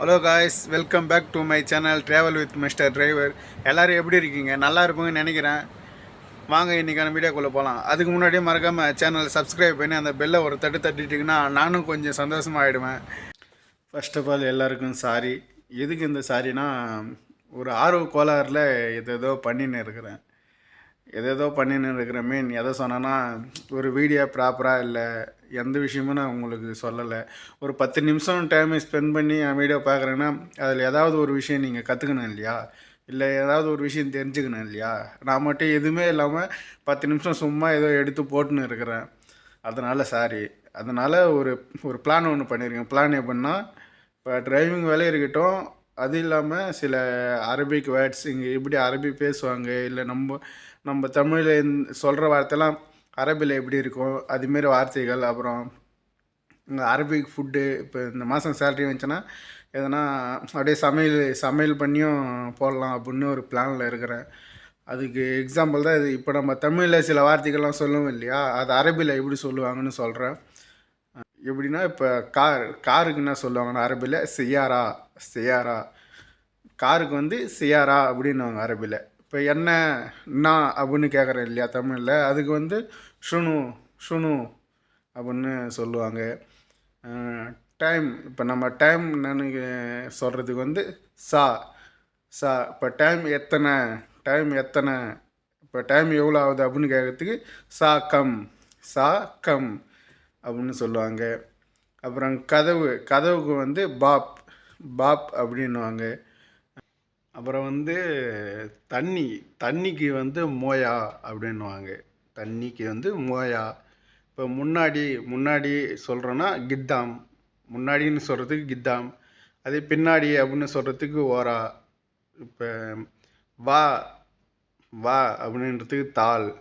Hello guys welcome back to my channel travel with mister driver எல்லோரும் எப்படி இருக்கீங்க? நல்லா இருப்பீங்கன்னு நினைக்கிறேன். வாங்க இன்றைக்கான வீடியோக்குள்ளே போகலாம் அதுக்கு முன்னாடியே மறக்காமல் சேனலை சப்ஸ்கிரைப் பண்ணி அந்த பெல்லை ஒரு தட்டு தட்டிட்டிங்கன்னா நானும் கொஞ்சம் சந்தோஷமாக ஆகிடுவேன் ஃபர்ஸ்ட் ஆஃப் ஆல் எல்லாருக்கும் சாரி எதுக்கு இந்த சாரினா ஒரு ஆர்வ கோளாறில் எதேதோ பண்ணின்னு இருக்கிறேன். எதேதோ பண்ணின்னு இருக்கிற மீன் எதை சொன்னேன்னா ஒரு வீடியோ ப்ராப்பராக இல்லை எந்த விஷயமும் நான் உங்களுக்கு சொல்லலை. ஒரு பத்து நிமிஷம் டைம் ஸ்பெண்ட் பண்ணி என் வீடியோ பார்க்குறேன்னா அதில் ஏதாவது ஒரு விஷயம் நீங்கள் கற்றுக்கணும் இல்லையா? இல்லை ஏதாவது ஒரு விஷயம் தெரிஞ்சுக்கணும் இல்லையா? நான் மட்டும் எதுவுமே இல்லாமல் பத்து நிமிஷம் சும்மா ஏதோ எடுத்து போட்டுன்னு இருக்கிறேன். அதனால் சாரி அதனால் ஒரு ஒரு பிளான் ஒன்று பண்ணியிருக்கேன். பிளான் எப்படின்னா இப்போ டிரைவிங் வேலை இருக்கட்டும் அது இல்லாமல் சில அரபிக் வேர்ட்ஸ் இங்கே எப்படி அரபி பேசுவாங்க இல்லை நம்ம நம்ம தமிழில் சொல்கிற வார்த்தைலாம் அரபியில் எப்படி இருக்கும் அதுமாரி வார்த்தைகள் அப்புறம் இங்கே அரபிக் ஃபுட்டு இப்போ இந்த மாதம் சேலரி வந்துச்சுன்னா எதனா அப்படியே சமையல் சமையல் பண்ணியும் போடலாம் அப்படின்னு ஒரு பிளானில் இருக்கிறேன். அதுக்கு எக்ஸாம்பிள் தான் இது. இப்போ நம்ம தமிழில் சில வார்த்தைகள்லாம் சொல்லுவோம் இல்லையா? அது அரபியில் எப்படி சொல்லுவாங்கன்னு சொல்கிறேன் எப்படின்னா இப்போ கார் காருக்கு என்ன சொல்லுவாங்கன்னா அரபியில் சியாரா சியாரா. காருக்கு வந்து சியாரா அப்படின்னுவாங்க அரபியில் இப்போ என்ன நான் அப்படின்னு கேட்குறேன் இல்லையா தமிழில்? அதுக்கு வந்து ஷுனு ஷுனு அப்படின்னு சொல்லுவாங்க. டைம் இப்போ நம்ம டைம் என்னன்னு சொல்கிறதுக்கு வந்து சா சா. இப்போ டைம் எத்தனை டைம் எத்தனை இப்போ டைம் எவ்வளோ ஆகுது அப்படின்னு கேட்குறதுக்கு சா கம் சா கம் அப்படின்னு சொல்லுவாங்க. அப்புறம் கதவு கதவுக்கு வந்து பாப் பாப் அப்படின்னுவாங்க. அப்புறம் வந்து தண்ணி தண்ணிக்கு வந்து மோயா அப்படின்னுவாங்க. தண்ணிக்கு வந்து மோயா. இப்போ முன்னாடி முன்னாடி சொல்கிறோன்னா கித்தாம். முன்னாடின்னு சொல்கிறதுக்கு கித்தாம். அதே பின்னாடி அப்படின்னு சொல்கிறதுக்கு ஓரா. இப்போ வா வா அப்படின்றதுக்கு தாள்.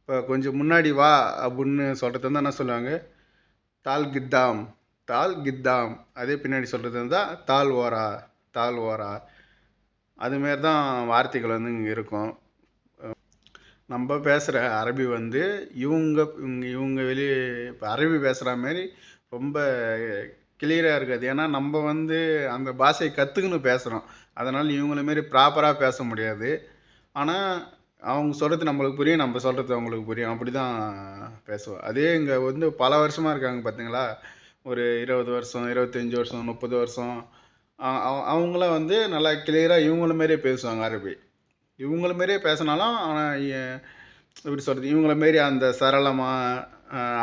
இப்போ கொஞ்சம் முன்னாடி வா அப்படின்னு சொல்கிறது வந்து என்ன சொல்லுவாங்க? தால் கித்தாம். தால் கித்தாம். அதே பின்னாடி சொல்கிறது இருந்தால் தால் ஓரா. தால் ஓரா. அதுமாரி தான் வார்த்தைகள் வந்து இங்கே இருக்கும். நம்ம பேசுகிற அரபி வந்து இவங்க இவங்க இவங்க வெளியே இப்போ அரபி பேசுகிற மாதிரி ரொம்ப கிளியராக இருக்காது. ஏன்னா நம்ம வந்து அந்த பாஷையை கற்றுக்குன்னு பேசுகிறோம் அதனால் இவங்கள மாரி ப்ராப்பராக பேச முடியாது. ஆனால் அவங்க சொல்கிறது நம்மளுக்கு புரியும் நம்ம சொல்கிறது அவங்களுக்கு புரியும். அப்படி தான் பேசுவோம். அதே இங்கே வந்து பல வருஷமாக இருக்காங்க பார்த்தீங்களா ஒரு இருபது வருஷம் இருபத்தஞ்சி வருஷம் முப்பது வருஷம் அவங்களாம் வந்து நல்லா கிளியராக இவங்கள மாரியே பேசுவாங்க அரபி. இவங்கள மாரியே பேசினாலும் ஆனால் எப்படி சொல்கிறது இவங்கள மாரி அந்த சரளமாக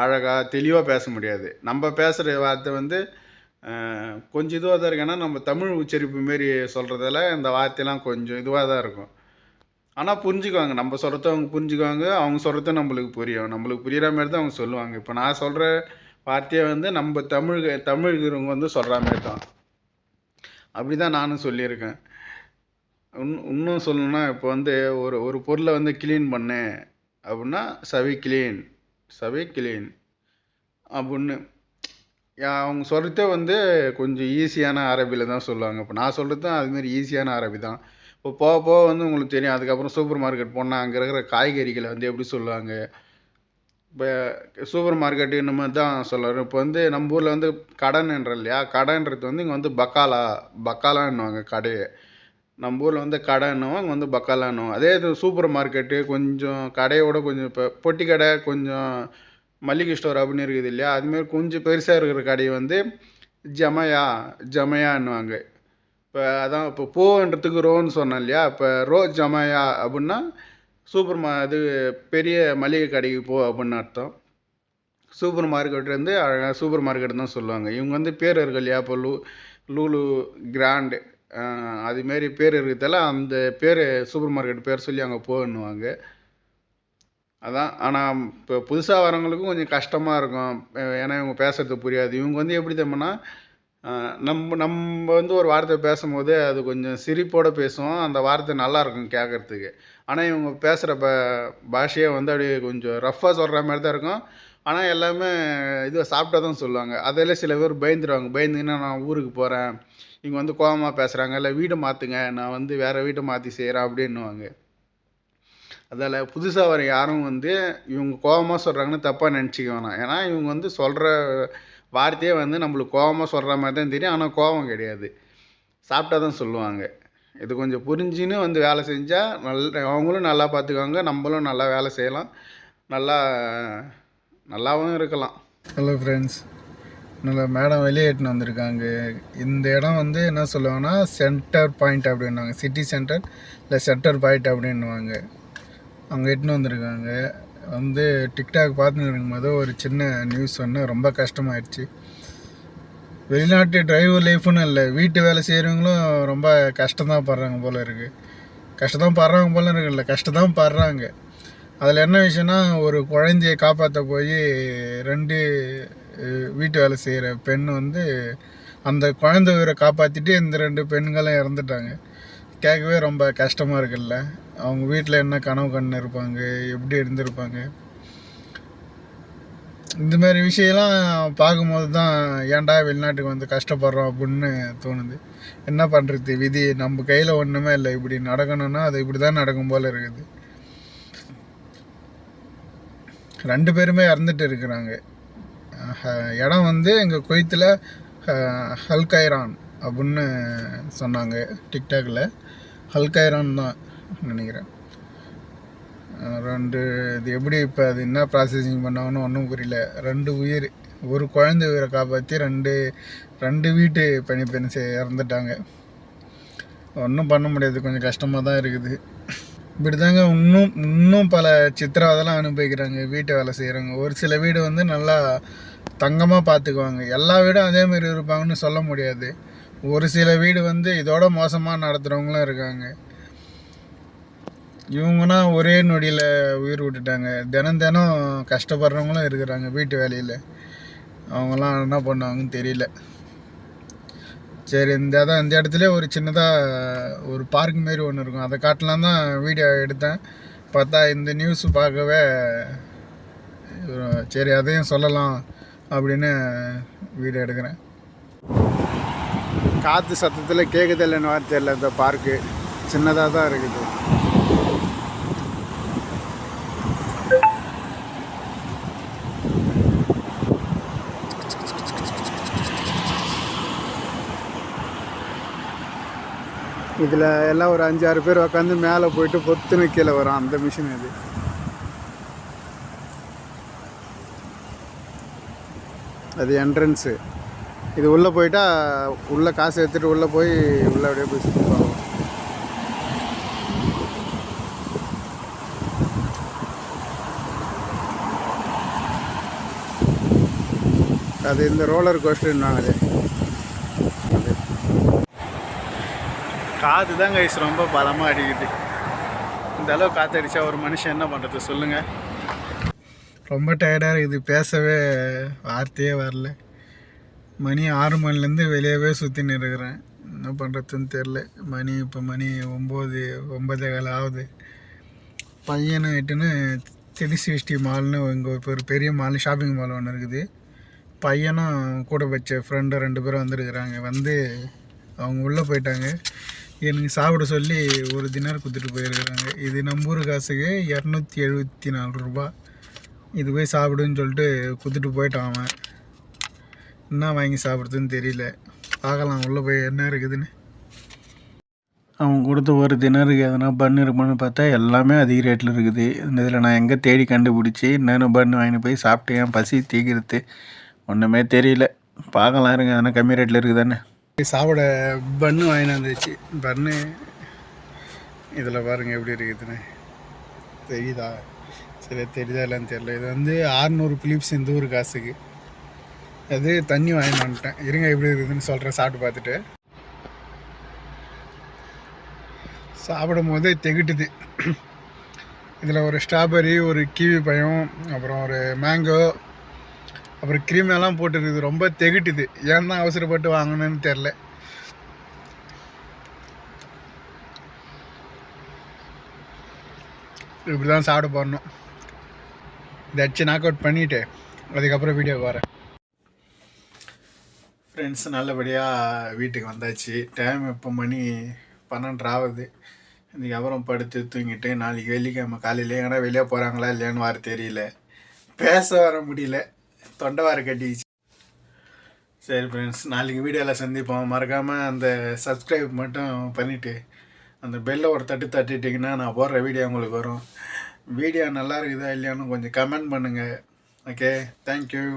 அழகாக தெளிவாக பேச முடியாது. நம்ம பேசுகிற வார்த்தை வந்து கொஞ்சம் இதுவாக தான் இருக்கு. ஏன்னா நம்ம தமிழ் உச்சரிப்பு மாரி சொல்கிறதால இந்த வார்த்தையெல்லாம் கொஞ்சம் இதுவாக தான் இருக்கும். ஆனால் புரிஞ்சுக்குவாங்க. நம்ம சொல்கிறத அவங்க புரிஞ்சுக்குவாங்க. அவங்க சொல்கிறத நம்மளுக்கு புரியும். நம்மளுக்கு புரிகிற மாதிரி தான் அவங்க சொல்லுவாங்க. இப்போ நான் சொல்கிற வார்த்தையை வந்து நம்ம தமிழ் தமிழ்கிறவங்க வந்து சொல்கிற மாதிரி தான். அப்படி தான் நானும் சொல்லியிருக்கேன். இன் இன்னும் சொல்லணும்னா இப்போ வந்து ஒரு ஒரு பொருளை வந்து கிளீன் பண்ணு. அப்படின்னா சவி கிளீன் சவி கிளீன் அப்படின்னு. அவங்க சொல்கிறதே வந்து கொஞ்சம் ஈஸியான அரபியில் தான் சொல்லுவாங்க. இப்போ நான் சொல்கிறது தான் அதுமாரி ஈஸியான அரபி தான். இப்போ போக போக வந்து உங்களுக்கு தெரியும். அதுக்கப்புறம் சூப்பர் மார்க்கெட் போனால் அங்கே இருக்கிற காய்கறிகளை வந்து எப்படி சொல்லுவாங்க? இப்போ சூப்பர் மார்க்கெட்டு இந்த மாதிரி தான் சொல்லுவார் இப்போ வந்து நம்ம ஊரில் வந்து கடன்ன்ற இல்லையா? கடைன்றது வந்து இங்கே வந்து பக்காலா பக்காலான்னுவாங்க கடையை. நம்ம ஊரில் வந்து கடைன்னுவோம் அங்கே வந்து பக்காலான்னுவோம். அதே இது சூப்பர் மார்க்கெட்டு கொஞ்சம் கடையோட கொஞ்சம் இப்போ பொட்டி கடை கொஞ்சம் மளிகை ஸ்டோர் அப்படின்னு இருக்குது இல்லையா? அதுமாரி கொஞ்சம் பெருசாக இருக்கிற கடையை வந்து ஜமயா ஜமயான்னுவாங்க. இப்போ அதான் இப்போ போன்றதுக்கு ரோன்னு சொன்னேன் இல்லையா? இப்போ ரோ ஜமயா அப்படின்னா சூப்பர் மா இது பெரிய மளிகை கடைக்கு போ அப்படின்னு அர்த்தம். சூப்பர் மார்க்கெட் வந்து அழகாக சூப்பர் மார்க்கெட் தான் சொல்லுவாங்க. இவங்க வந்து பேர் இருக்கு இல்லையா இப்போ லூ லூலு கிராண்டு அதுமாரி பேர் இருக்கிறதால அந்த பேர் சூப்பர் மார்க்கெட் பேர் சொல்லி அங்கே போகணுவாங்க. அதான் ஆனால் இப்போ புதுசாக வரவங்களுக்கும் கொஞ்சம் கஷ்டமாக இருக்கும். ஏன்னா இவங்க பேசுகிறது புரியாது. இவங்க வந்து எப்படி தெரியுமானா நம்ம நம்ம வந்து ஒரு வார்த்தை பேசும்போது அது கொஞ்சம் சிரிப்போடு பேசுவோம். அந்த வார்த்தை நல்லா இருக்கும் கேட்குறதுக்கு ஆனால் இவங்க பேசுகிற ப பாஷையே வந்து அப்படியே கொஞ்சம் ரஃப்பாக சொல்கிற மாதிரி தான் இருக்கும். ஆனால் எல்லாமே இது சாப்பிட்டா தான் சொல்லுவாங்க. அதில் சில பேர் பயந்துருவாங்க. பயந்துங்கன்னா நான் ஊருக்கு போகிறேன் இங்கே வந்து கோபமாக பேசுகிறாங்க இல்லை வீடு மாற்றுங்க நான் வந்து வேறு வீட்டை மாற்றி செய்கிறேன் அப்படின்னுவாங்க. அதில் புதுசாக வர யாரும் வந்து இவங்க கோபமாக சொல்கிறாங்கன்னு தப்பாக நினச்சிக்க வேணாம். ஏன்னா இவங்க வந்து சொல்கிற வார்த்தையே வந்து நம்மளுக்கு கோவமாக சொல்கிற மாதிரி தான் தெரியும். ஆனால் கோவம் கிடையாது. சாப்பிட்டா தான் சொல்லுவாங்க. இது கொஞ்சம் புரிஞ்சுன்னு வந்து வேலை செஞ்சால் நல்ல அவங்களும் நல்லா பார்த்துக்குவாங்க. நம்மளும் நல்லா வேலை செய்யலாம். நல்லா நல்லாவும் இருக்கலாம். ஹலோ ஃப்ரெண்ட்ஸ் நல்ல மேடம் வெளியே எட்டுன்னு வந்திருக்காங்க. இந்த இடம் வந்து என்ன சொல்லுவாங்கன்னா சென்டர் பாயிண்ட் அப்படின்வாங்க சிட்டி சென்டர் இல்லை சென்டர் பாயிண்ட் அப்படின்வாங்க அவங்க எட்டுன்னு வந்திருக்காங்க. வந்து டிக்டாக் பார்த்துன்னு இருக்கும்போது ஒரு சின்ன நியூஸ் ஒன்று ரொம்ப கஷ்டமாயிடுச்சு. வெளிநாட்டு டிரைவர் லைஃப்னு இல்லை வீட்டு வேலை செய்கிறவங்களும் ரொம்ப கஷ்டம் தான் படுறாங்க போல் இருக்குது கஷ்டம் தான் படுறாங்க போல இருக்குல்ல கஷ்டம் தான் படுறாங்க. அதில் என்ன விஷயம்னா ஒரு குழந்தைய காப்பாற்ற போய் ரெண்டு வீட்டு வேலை செய்கிற பெண் வந்து அந்த குழந்தை உயிரை காப்பாற்றிட்டு இந்த ரெண்டு பெண்களும் இறந்துட்டாங்க. கேட்கவே ரொம்ப கஷ்டமாக இருக்குல்ல. அவங்க வீட்டில் என்ன கனவு கண்ணு இருப்பாங்க எப்படி இருந்திருப்பாங்க? இந்த மாதிரி விஷயம்லாம் பார்க்கும்போது தான் ஏன்டா வெளிநாட்டுக்கு வந்து கஷ்டப்படுறோம்? அப்படின்னு தோணுது. என்ன பண்ணுறது விதி நம்ம கையில் ஒன்றுமே இல்லை. இப்படி நடக்கணும்னா அது இப்படி தான் நடக்கும் போல் இருக்குது. ரெண்டு பேருமே இறந்துட்டு இருக்கிறாங்க. இடம் வந்து எங்கள் கொய்த்தில் ஹல்கைரான். அப்படின்னு சொன்னாங்க டிக்டாக்ல ஹல்கைரான் தான் நினைக்கிறேன். ரெண்டு இது எப்படி இப்போ அது என்ன ப்ராசஸிங் பண்ணாங்கன்னு ஒன்றும் புரியல. ரெண்டு உயிர் ஒரு குழந்தை உயிரை காப்பாற்றி ரெண்டு ரெண்டு வீட்டு பணிப்பெண் சே இறந்துட்டாங்க. ஒன்றும் பண்ண முடியாது. கொஞ்சம் கஷ்டமாக தான் இருக்குது. இப்படி தாங்க இன்னும் இன்னும் பல சித்திரவதெல்லாம் அனுபவிக்கிறாங்க. வீட்டு வேலை செய்கிறாங்க ஒரு சில வீடு வந்து நல்லா தங்கமாக பார்த்துக்குவாங்க எல்லா வீடும் அதே மாதிரி இருப்பாங்கன்னு சொல்ல முடியாது. ஒரு சில வீடு வந்து இதோட மோசமாக நடத்துகிறவங்களும் இருக்காங்க. இவங்கன்னா ஒரே நொடியில் உயிர் விட்டுட்டாங்க. தினம் தினம் கஷ்டப்படுறவங்களும் இருக்கிறாங்க வீட்டு வேலையில். அவங்களாம் என்ன பண்ணுவாங்கன்னு தெரியல. சரி இந்த அதான் இந்த இடத்துல ஒரு சின்னதாக ஒரு பார்க் மாரி ஒன்று இருக்கும். அதை காட்டலாம் தான் வீடியோ எடுத்தேன். பார்த்தா இந்த நியூஸ் பார்க்கவே சரி அதையும் சொல்லலாம் அப்படின்னு வீடியோ எடுக்கிறேன். காற்று சத்தத்தில் கேட்குதில்லன்னு வார்த்தை இல்லை இந்த பார்க்கு சின்னதாக தான் இருக்குது. இதில் எல்லாம் ஒரு அஞ்சாறு பேர் உட்காந்து மேலே போயிட்டு பொத்துன்னு கீழே வரும் அந்த மிஷின் இது. அது என்ட்ரன்ஸு இது உள்ளே போயிட்டா உள்ளே காசு எடுத்துகிட்டு உள்ளே போய் உள்ளே அப்படியே போய் சுற்றி பார்க்கலாம் அது இந்த ரோலர் கோஸ்டர்னாங்க அது. காற்று தான் கைஸ் ரொம்ப பலமாக அடிக்குது. இந்த அளவு காற்று அடித்தா ஒரு மனுஷன் என்ன பண்ணுறது சொல்லுங்கள் ரொம்ப டயர்டாக இருக்குது. பேசவே வார்த்தையே வரல. மணி ஆறு மணிலேருந்து வெளியவே சுற்றின்னு இருக்கிறேன். என்ன பண்ணுறதுன்னு தெரில மணி இப்போ மணி ஒம்பது ஒம்பதே கால ஆகுது. பையனை இட்டுன்னு திருசிஷ்டி மால்னு இங்கே ஒரு பெரிய மால் ஷாப்பிங் மால் ஒன்று இருக்குது. பையனும் கூட வச்ச ஃப்ரெண்டும் ரெண்டு பேரும் வந்துருக்குறாங்க. வந்து அவங்க உள்ளே போயிட்டாங்க. எனக்கு சாப்பிட சொல்லி ஒரு தினார் கொடுத்துட்டு போயிருக்கிறாங்க இது நம்பூர் காசுக்கு இரநூத்தி எழுபத்தி நாலு ரூபா. இது போய் சாப்பிடுன்னு சொல்லிட்டு கொடுத்துட்டு போயிட்டான் அவன். என்ன வாங்கி சாப்பிட்றதுன்னு தெரியல. பார்க்கலாம் உள்ளே போய் என்ன இருக்குதுன்னு. அவன் கொடுத்த ஒரு தினருக்கு எதனா பண்ணு இருக்குமான்னு பார்த்தா எல்லாமே அதிக ரேட்டில் இருக்குது. இந்த இதில் நான் எங்கே தேடி கண்டுபிடிச்சி என்னென்ன பண்ணு வாங்கிட்டு போய் சாப்பிட்டு என் பசி தீக்கிறது ஒன்றுமே தெரியல. பார்க்கலாம் இருங்க எதனா கம்மி ரேட்டில் இருக்குதானே சாப்பிட பன்னு வாங்கிட்டு வந்துச்சு. பன்னு இதில் பாருங்கள் எப்படி இருக்குதுன்னு. தெரியுதா? சரி தெரியுதா இல்லைன்னு தெரியல. இது வந்து ஆறுநூறு பிலிப்ஸ் இந்த ஊர் காசுக்கு. அது தண்ணி வாங்கி வந்துட்டேன். இருங்க எப்படி இருக்குதுன்னு சொல்கிறேன் சாப்பிட்டு பார்த்துட்டு. சாப்பிடும் போதே தெகிட்டுது. இதில் ஒரு ஸ்ட்ராபெரி ஒரு கிவி பழம் அப்புறம் ஒரு மேங்கோ அப்புறம் cream எல்லாம் போட்டுருக்குது. ரொம்ப திகட்டுது. ஏன் தான் அவசரப்பட்டு வாங்கணும்னு தெரில இப்படி தான் சாப்பிட போடணும் இதை அடிச்சு நாக் அவுட் பண்ணிவிட்டு அதுக்கப்புறம் வீடியோக்கு வரேன் ஃப்ரெண்ட்ஸ் நல்லபடியாக வீட்டுக்கு வந்தாச்சு. டைம் இப்போ மணி பன்னெண்டு ஆகுது இன்றைக்கி அப்புறம் படுத்து தூங்கிட்டு நாளைக்கு வெள்ளிக்கிழமை காலையில் எங்கன்னா வெளியே போகிறாங்களா இல்லையான்னு வார தெரியல. பேச வர முடியல. தொண்டை வார கட்டிச்சு சரி ஃப்ரெண்ட்ஸ் நாளைக்கு வீடியோவில் சந்திப்போம். மறக்காமல் அந்த சப்ஸ்கிரைப் மட்டும் பண்ணிவிட்டு அந்த பெல்லை ஒரு தட்டு தட்டிட்டிங்கன்னா நான் போடுற வீடியோ உங்களுக்கு வரும். வீடியோ நல்லா இருக்குதா இல்லையான்னு கொஞ்சம் கமெண்ட் பண்ணுங்கள் ஓகே தேங்க்யூ